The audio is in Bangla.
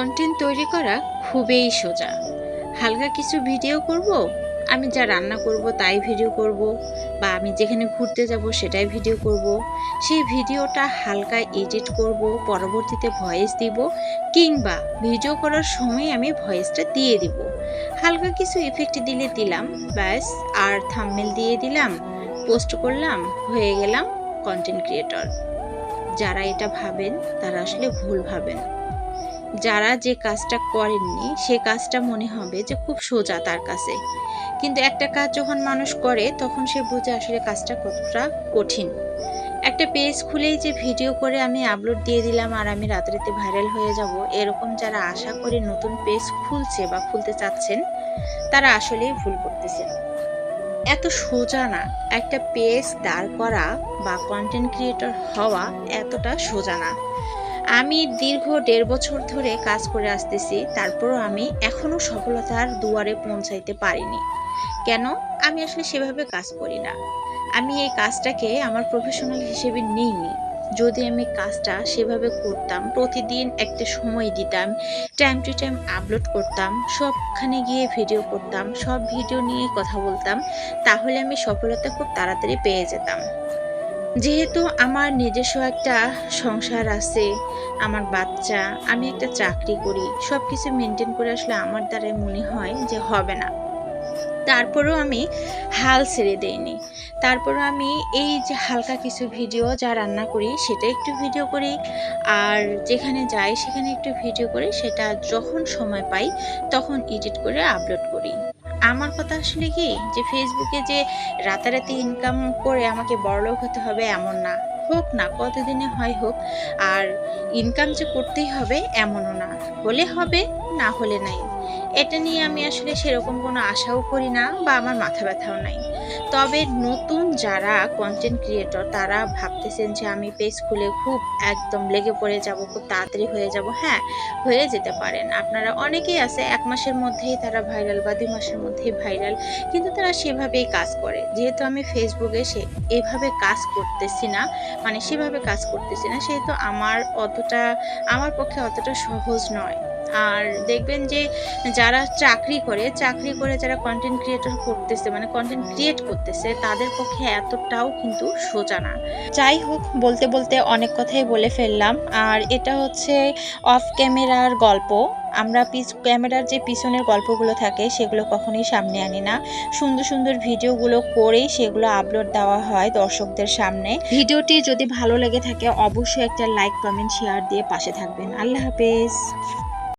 কন্টেন্ট তৈরি করা খুবই সোজা। হালকা কিছু ভিডিও করব, আমি যা রান্না করব তাই ভিডিও করব, বা আমি যেখানে ঘুরতে যাব সেটাই ভিডিও করব। সেই ভিডিওটা হালকা এডিট করব, পরবর্তীতে ভয়েস দিব, কিংবা ভিডিও করার সময় আমি ভয়েসটা দিয়ে দিব। হালকা কিছু ইফেক্ট দিলে দিলাম, ব্যাস, আর থাম্বনেল দিয়ে দিলাম পোস্ট করলাম, হয়ে গেলাম কন্টেন্ট ক্রিয়েটর যারা এটা ভাবেন, তারা আসলে ভুল ভাবেন। যারা যে কাজটা করেননি, সে কাজটা মনে হবে যে খুব সোজা তার কাছে। কিন্তু একটা কাজ যখন মানুষ করে, তখন সে বুঝে আসলে কাজটা কতটা কঠিন। একটা পেজ খুলেই যে ভিডিও করে আমি আপলোড দিয়ে দিলাম আর আমি রাত্রিতে ভাইরাল হয়ে যাব, এরকম যারা আশা করে নতুন পেজ খুলছে বা খুলতে চাচ্ছেন, তারা আসলেই ভুল করতেছেন। এত সোজা না। একটা পেজ দাঁড় করা বা কন্টেন্ট ক্রিয়েটর হওয়া এতটা সোজা না। আমি দীর্ঘ দেড় বছর ধরে কাজ করে আসতেছি, তারপরও আমি এখনও সফলতার দুয়ারে পৌঁছাইতে পারিনি। কেন? আমি আসলে সেভাবে কাজ করি না। আমি এই কাজটাকে আমার প্রফেশনাল হিসেবে নিইনি। যদি আমি কাজটা সেভাবে করতাম, প্রতিদিন একটা সময় দিতাম টাইম টু টাইম আপলোড করতাম, সবখানে গিয়ে ভিডিও করতাম, সব ভিডিও নিয়ে কথা বলতাম, তাহলে আমি সফলতা খুব তাড়াতাড়ি পেয়ে যেতাম। যেহেতু আমার নিজস্ব একটা সংসার আছে, আমার বাচ্চা, আমি একটা চাকরি করি সব কিছু মেনটেন করে আসলে আমার দ্বারাই মনে হয় যে হবে না। তারপরেও আমি হাল ছেড়ে দেইনি। তারপরও আমি এই যে হালকা কিছু ভিডিও যা রান্না করি, সেটা একটু ভিডিও করি, আর যেখানে যাই সেখানে একটু ভিডিও করি, সেটা যখন সময় পাই, তখন এডিট করে আপলোড করি। আমার কথা আসলে কি? যে ফেসবুকে যে রাতারাতি ইনকাম করে আমাকে বড়লোক হতে হবে এমন না। হোক না, কতদিনে হয় হোক, আর ইনকাম যে করতেই হবে এমনও না। হলে হবে, না হলে নাই। এটা নিয়ে আমি আসলে সেরকম কোনো আশাও করি না বা আমার মাথা ব্যথাও নাই। তবে নতুন যারা কন্টেন্ট ক্রিয়েটর তারা ভাবতেছেন যে আমি পেজ খুলে খুব একদম লেগে পড়ে যাব, খুব তাড়াতাড়ি হয়ে যাব। হ্যাঁ হয়ে যেতে পারেন। আপনারা অনেকেই আছে, এক মাসের মধ্যেই তারা ভাইরাল বা দুই মাসের মধ্যেই ভাইরাল কিন্তু তারা সেভাবেই কাজ করে। যেহেতু আমি ফেসবুকে সে এভাবে কাজ করতেছি না মানে সেভাবে কাজ করতেছি না, সেহেতু আমার অতটা আমার পক্ষে অতটা সহজ নয়। আর দেখবেন যে যারা চাকরি করে চাকরি করে যারা কন্টেন্ট ক্রিয়েটর করতেছে মানে কন্টেন্ট ক্রিয়েট করতেছে, তাদের পক্ষে এতটাও কিন্তু সোজা না। যাই হোক, বলতে বলতে অনেক কথাই বলে ফেললাম। আর এটা হচ্ছে অফ ক্যামেরার গল্প। আমরা পিছ ক্যামেরার যে পিছনের গল্পগুলো থাকে, সেগুলো কখনোই সামনে আনি না। সুন্দর সুন্দর ভিডিওগুলো করেই সেগুলো আপলোড দেওয়া হয় দর্শকদের সামনে। ভিডিওটি যদি ভালো লেগে থাকে, অবশ্যই একটা লাইক কমেন্ট শেয়ার দিয়ে পাশে থাকবেন। আল্লাহ হাফেজ।